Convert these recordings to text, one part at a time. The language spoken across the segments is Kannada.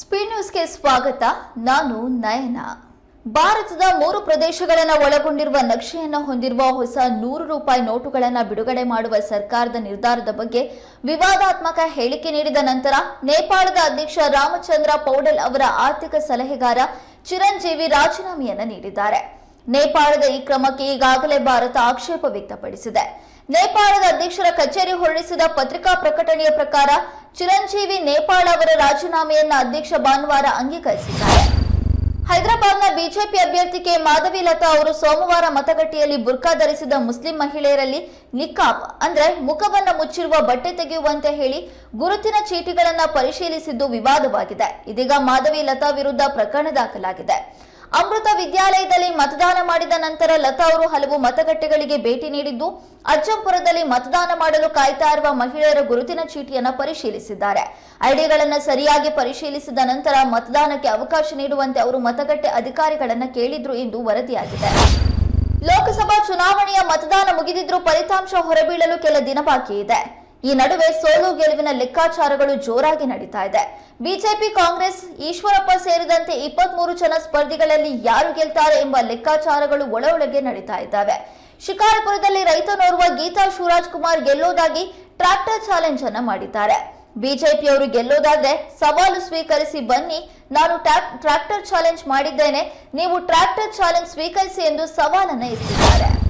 ಸ್ಪೀಡ್ ನ್ಯೂಸ್ಗೆ ಸ್ವಾಗತ. ನಾನು ನಯನ. ಭಾರತದ ಮೂರು ಪ್ರದೇಶಗಳನ್ನು ಒಳಗೊಂಡಿರುವ ನಕ್ಷೆಯನ್ನು ಹೊಂದಿರುವ ಹೊಸ ನೂರು ರೂಪಾಯಿ ನೋಟುಗಳನ್ನು ಬಿಡುಗಡೆ ಮಾಡುವ ಸರ್ಕಾರದ ನಿರ್ಧಾರದ ಬಗ್ಗೆ ವಿವಾದಾತ್ಮಕ ಹೇಳಿಕೆ ನೀಡಿದ ನಂತರ ನೇಪಾಳದ ಅಧ್ಯಕ್ಷ ರಾಮಚಂದ್ರ ಪೌಡೆಲ್ ಅವರ ಆರ್ಥಿಕ ಸಲಹೆಗಾರ ಚಿರಂಜೀವಿ ರಾಜೀನಾಮೆಯನ್ನು ನೀಡಿದ್ದಾರೆ. ನೇಪಾಳದ ಈ ಕ್ರಮಕ್ಕೆ ಈಗಾಗಲೇ ಭಾರತ ಆಕ್ಷೇಪ ವ್ಯಕ್ತಪಡಿಸಿದೆ. ನೇಪಾಳದ ಅಧ್ಯಕ್ಷರ ಕಚೇರಿ ಹೊರಡಿಸಿದ ಪತ್ರಿಕಾ ಪ್ರಕಟಣೆಯ ಪ್ರಕಾರ ಚಿರಂಜೀವಿ ನೇಪಾಳ ಅವರ ರಾಜೀನಾಮೆಯನ್ನು ಅಧ್ಯಕ್ಷ ಭಾನುವಾರ ಅಂಗೀಕರಿಸಿದ್ದಾರೆ. ಹೈದರಾಬಾದ್ನ ಬಿಜೆಪಿ ಅಭ್ಯರ್ಥಿ ಕೆ. ಮಾಧವಿ ಲತಾ ಅವರು ಸೋಮವಾರ ಮತಗಟ್ಟೆಯಲ್ಲಿ ಬುರ್ಕಾ ಧರಿಸಿದ ಮುಸ್ಲಿಂ ಮಹಿಳೆಯರಲ್ಲಿ ನಿಕಾಬ್, ಅಂದ್ರೆ ಮುಖವನ್ನು ಮುಚ್ಚಿರುವ ಬಟ್ಟೆ ತೆಗೆಯುವಂತೆ ಹೇಳಿ ಗುರುತಿನ ಚೀಟಿಗಳನ್ನು ಪರಿಶೀಲಿಸಿದ್ದು ವಿವಾದವಾಗಿದೆ. ಇದೀಗ ಮಾಧವಿ ಲತಾ ವಿರುದ್ಧ ಪ್ರಕರಣ ದಾಖಲಾಗಿದೆ. ಅಮೃತ ವಿದ್ಯಾಲಯದಲ್ಲಿ ಮತದಾನ ಮಾಡಿದ ನಂತರ ಲತಾ ಅವರು ಹಲವು ಮತಗಟ್ಟೆಗಳಿಗೆ ಭೇಟಿ ನೀಡಿದ್ದು, ಅಜ್ಜಂಪುರದಲ್ಲಿ ಮತದಾನ ಮಾಡಲು ಕಾಯ್ತಾ ಇರುವ ಮಹಿಳೆಯರ ಗುರುತಿನ ಚೀಟಿಯನ್ನು ಪರಿಶೀಲಿಸಿದ್ದಾರೆ. ಐಡಿಗಳನ್ನು ಸರಿಯಾಗಿ ಪರಿಶೀಲಿಸಿದ ನಂತರ ಮತದಾನಕ್ಕೆ ಅವಕಾಶ ನೀಡುವಂತೆ ಅವರು ಮತಗಟ್ಟೆ ಅಧಿಕಾರಿಗಳನ್ನು ಕೇಳಿದ್ರು ಎಂದು ವರದಿಯಾಗಿದೆ. ಲೋಕಸಭಾ ಚುನಾವಣೆಯ ಮತದಾನ ಮುಗಿದಿದ್ರೂ ಫಲಿತಾಂಶ ಹೊರಬೀಳಲು ಕೆಲ ದಿನ ಬಾಕಿ ಇದೆ. ಈ ನಡುವೆ ಸೋಲು ಗೆಲುವಿನ ಲೆಕ್ಕಾಚಾರಗಳು ಜೋರಾಗಿ ನಡೀತಾ ಇದೆ. ಬಿಜೆಪಿ, ಕಾಂಗ್ರೆಸ್, ಈಶ್ವರಪ್ಪ ಸೇರಿದಂತೆ ಇಪ್ಪತ್ಮೂರು ಜನ ಸ್ಪರ್ಧಿಗಳಲ್ಲಿ ಯಾರು ಗೆಲ್ತಾರೆ ಎಂಬ ಲೆಕ್ಕಾಚಾರಗಳು ಒಳ ಒಳಗೆ ನಡೀತಾ ಇದ್ದಾವೆ. ಶಿಕಾರಪುರದಲ್ಲಿ ರೈತನೋರ್ವ ಗೀತಾ ಶಿವರಾಜ್ ಕುಮಾರ್ ಗೆಲ್ಲೋದಾಗಿ ಟ್ರಾಕ್ಟರ್ ಚಾಲೆಂಜ್ ಅನ್ನ ಮಾಡಿದ್ದಾರೆ. ಬಿಜೆಪಿಯವರು ಗೆಲ್ಲೋದಾದ್ರೆ ಸವಾಲು ಸ್ವೀಕರಿಸಿ ಬನ್ನಿ, ನಾನು ಟ್ರಾಕ್- ಟ್ರಾಕ್ಟರ್ ಚಾಲೆಂಜ್ ಮಾಡಿದ್ದೇನೆ, ನೀವು ಟ್ರಾಕ್ಟರ್ ಚಾಲೆಂಜ್ ಸ್ವೀಕರಿಸಿ ಎಂದು ಸವಾಲನ್ನ ಎಸೆದಿದ್ದಾರೆ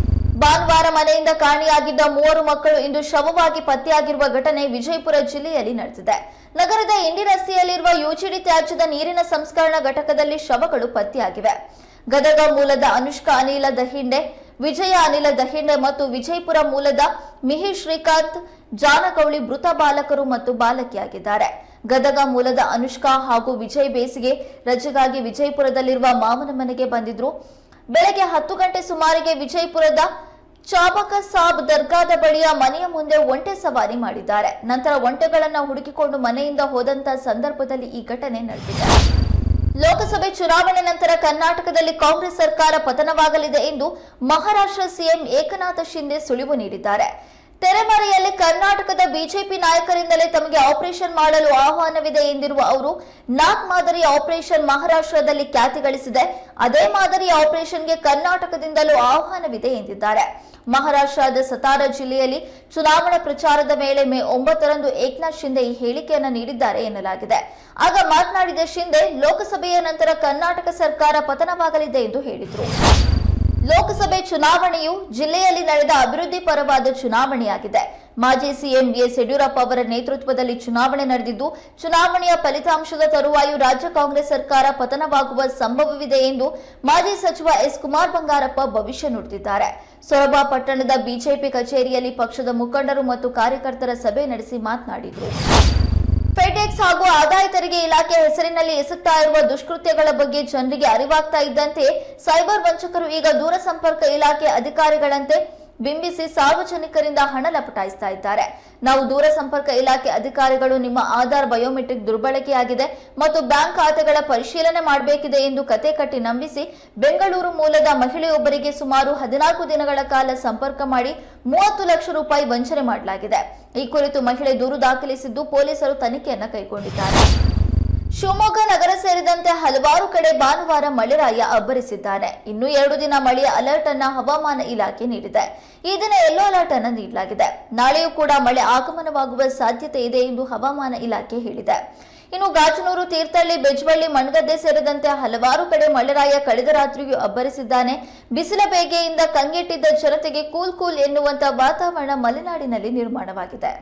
ಭಾನುವಾರ ಮನೆಯಿಂದ ಕಾಣೆಯಾಗಿದ್ದ ಮೂವರು ಮಕ್ಕಳು ಇಂದು ಶವವಾಗಿ ಪತ್ತೆಯಾಗಿರುವ ಘಟನೆ ವಿಜಯಪುರ ಜಿಲ್ಲೆಯಲ್ಲಿ ನಡೆದಿದೆ. ನಗರದ ಇಂಡಿ ರಸ್ತೆಯಲ್ಲಿರುವ ಯುಜಿಡಿ ತ್ಯಾಜ್ಯದ ನೀರಿನ ಸಂಸ್ಕರಣಾ ಘಟಕದಲ್ಲಿ ಶವಗಳು ಪತ್ತೆಯಾಗಿವೆ. ಗದಗ ಮೂಲದ ಅನುಷ್ಕಾ ಅನಿಲ ದಹಿಂಡೆ, ವಿಜಯ ಅನಿಲ ದಹಿಂಡೆ ಮತ್ತು ವಿಜಯಪುರ ಮೂಲದ ಮಿಹಿ ಶ್ರೀಕಾಂತ್ ಜಾನಕೌಳಿ ಮೃತ ಬಾಲಕರು ಮತ್ತು ಬಾಲಕಿಯಾಗಿದ್ದಾರೆ. ಗದಗ ಮೂಲದ ಅನುಷ್ಕಾ ಹಾಗೂ ವಿಜಯ್ ಬೇಸಿಗೆ ರಜೆಗಾಗಿ ವಿಜಯಪುರದಲ್ಲಿರುವ ಮಾಮನ ಮನೆಗೆ ಬಂದಿದ್ರು. ಬೆಳಗ್ಗೆ ಹತ್ತು ಗಂಟೆ ಸುಮಾರಿಗೆ ವಿಜಯಪುರದ ಚಾಬಕ ಸಾಬ್ ದರ್ಗಾದ ಬಳಿಯ ಮನೆಯ ಮುಂದೆ ಒಂಟೆ ಸವಾರಿ ಮಾಡಿದ್ದಾರೆ. ನಂತರ ಒಂಟೆಗಳನ್ನು ಹುಡುಕಿಕೊಂಡು ಮನೆಯಿಂದ ಹೋದಂತ ಸಂದರ್ಭದಲ್ಲಿ ಈ ಘಟನೆ ನಡೆದಿದೆ. ಲೋಕಸಭೆ ಚುನಾವಣೆ ನಂತರ ಕರ್ನಾಟಕದಲ್ಲಿ ಕಾಂಗ್ರೆಸ್ ಸರ್ಕಾರ ಪತನವಾಗಲಿದೆ ಎಂದು ಮಹಾರಾಷ್ಟ್ರ ಸಿಎಂ ಏಕನಾಥ ಶಿಂದೆ ಸುಳಿವು ನೀಡಿದ್ದಾರೆ. ತೆರೆಮರೆಯಲ್ಲಿ ಕರ್ನಾಟಕದ ಬಿಜೆಪಿ ನಾಯಕರಿಂದಲೇ ತಮಗೆ ಆಪರೇಷನ್ ಮಾಡಲು ಆಹ್ವಾನವಿದೆ ಎಂದಿರುವ ಅವರು ನಾಕ್ ಮಾದರಿಯ ಆಪರೇಷನ್ ಮಹಾರಾಷ್ಟ್ರದಲ್ಲಿ ಖ್ಯಾತಿ ಗಳಿಸಿದೆ. ಅದೇ ಮಾದರಿಯ ಆಪರೇಷನ್ಗೆ ಕರ್ನಾಟಕದಿಂದಲೂ ಆಹ್ವಾನವಿದೆ ಎಂದಿದ್ದಾರೆ. ಮಹಾರಾಷ್ಟ್ರದ ಸತಾರ ಜಿಲ್ಲೆಯಲ್ಲಿ ಚುನಾವಣಾ ಪ್ರಚಾರದ ವೇಳೆ ಮೇ ಒಂಬತ್ತರಂದು ಏಕನಾಥ್ ಶಿಂದೆ ಈ ಹೇಳಿಕೆಯನ್ನು ನೀಡಿದ್ದಾರೆ ಎನ್ನಲಾಗಿದೆ. ಆಗ ಮಾತನಾಡಿದ ಶಿಂದೆ, ಲೋಕಸಭೆಯ ನಂತರ ಕರ್ನಾಟಕ ಸರ್ಕಾರ ಪತನವಾಗಲಿದೆ ಎಂದು ಹೇಳಿದರು. ಲೋಕಸಭೆ ಚುನಾವಣೆಯು ಜಿಲ್ಲೆಯಲ್ಲಿ ನಡೆದ ಅಭಿವೃದ್ಧಿ ಪರವಾದ ಚುನಾವಣೆಯಾಗಿದೆ. ಮಾಜಿ ಸಿಎಂ ಬಿಎಸ್ ಯಡಿಯೂರಪ್ಪ ಅವರ ನೇತೃತ್ವದಲ್ಲಿ ಚುನಾವಣೆ ನಡೆದಿದ್ದು, ಚುನಾವಣೆಯ ಫಲಿತಾಂಶದ ತರುವಾಯ ರಾಜ್ಯ ಕಾಂಗ್ರೆಸ್ ಸರ್ಕಾರ ಪತನವಾಗುವ ಸಂಭವವಿದೆ ಎಂದು ಮಾಜಿ ಸಚಿವ ಎಸ್ ಕುಮಾರ್ ಬಂಗಾರಪ್ಪ ಭವಿಷ್ಯ ನುಡಿದಿದ್ದಾರೆ. ಸೊರಬ ಪಟ್ಟಣದ ಬಿಜೆಪಿ ಕಚೇರಿಯಲ್ಲಿ ಪಕ್ಷದ ಮುಖಂಡರು ಮತ್ತು ಕಾರ್ಯಕರ್ತರ ಸಭೆ ನಡೆಸಿ ಮಾತನಾಡಿದರು. ಫೆಡೆಕ್ಸ್ ಹಾಗೂ ಆದಾಯ ತೆರಿಗೆ ಇಲಾಖೆ ಹೆಸರಿನಲ್ಲಿ ಎಸುತ್ತಾ ಇರುವ ದುಷ್ಕೃತ್ಯಗಳ ಬಗ್ಗೆ ಜನರಿಗೆ ಅರಿವಾಗ್ತಾ ಇದ್ದಂತೆ ಸೈಬರ್ ವಂಚಕರು ಈಗ ದೂರ ಸಂಪರ್ಕ ಇಲಾಖೆ ಅಧಿಕಾರಿಗಳಂತೆ ಬಿಂಬಿಸಿ ಸಾರ್ವಜನಿಕರಿಂದ ಹಣ ಲಪಟಾಯಿಸ್ತಾ ಇದ್ದಾರೆ. ನಾವು ದೂರಸಂಪರ್ಕ ಇಲಾಖೆ ಅಧಿಕಾರಿಗಳು ನಿಮ್ಮ ಆಧಾರ್ ಬಯೋಮೆಟ್ರಿಕ್ ದುರ್ಬಳಕೆಯಾಗಿದೆ ಮತ್ತು ಬ್ಯಾಂಕ್ ಖಾತೆಗಳ ಪರಿಶೀಲನೆ ಮಾಡಬೇಕಿದೆ ಎಂದು ಕತೆ ಕಟ್ಟಿ ನಂಬಿಸಿ ಬೆಂಗಳೂರು ಮೂಲದ ಮಹಿಳೆಯೊಬ್ಬರಿಗೆ ಸುಮಾರು ಹದಿನಾಲ್ಕು ದಿನಗಳ ಕಾಲ ಸಂಪರ್ಕ ಮಾಡಿ ಮೂವತ್ತು ಲಕ್ಷ ರೂಪಾಯಿ ವಂಚನೆ ಮಾಡಲಾಗಿದೆ. ಈ ಕುರಿತು ಮಹಿಳೆ ದೂರು ದಾಖಲಿಸಿದ್ದು ಪೊಲೀಸರು ತನಿಖೆಯನ್ನು ಕೈಗೊಂಡಿದ್ದಾರೆ. ಶಿವಮೊಗ್ಗ ನಗರ ಸೇರಿದಂತೆ ಹಲವಾರು ಕಡೆ ಭಾನುವಾರ ಮಳೆರಾಯ ಅಬ್ಬರಿಸಿದ್ದಾರೆ. ಇನ್ನು ಎರಡು ದಿನ ಮಳೆಯ ಅಲರ್ಟ್ ಅನ್ನ ಹವಾಮಾನ ಇಲಾಖೆ ನೀಡಿದೆ. ಈ ದಿನ ಯೆಲ್ಲೋ ಅಲರ್ಟ್ ಅನ್ನ ನೀಡಲಾಗಿದೆ. ನಾಳೆಯೂ ಕೂಡ ಮಳೆ ಆಗಮನವಾಗುವ ಸಾಧ್ಯತೆ ಇದೆ ಎಂದು ಹವಾಮಾನ ಇಲಾಖೆ ಹೇಳಿದೆ. ಇನ್ನು ಗಾಜನೂರು, ತೀರ್ಥಹಳ್ಳಿ, ಬೆಜ್ವಳ್ಳಿ, ಮಣ್ಗದ್ದೆ ಸೇರಿದಂತೆ ಹಲವಾರು ಕಡೆ ಮಳೆರಾಯ ಕಳೆದ ರಾತ್ರಿಯೂ ಅಬ್ಬರಿಸಿದ್ದಾನೆ. ಬಿಸಿಲ ಬೇಗೆಯಿಂದ ಕಂಗೆಟ್ಟಿದ್ದ ಜನತೆಗೆ ಕೂಲ್ ಕೂಲ್ ಎನ್ನುವಂತಹ ವಾತಾವರಣ ಮಲೆನಾಡಿನಲ್ಲಿ ನಿರ್ಮಾಣವಾಗಿದೆ.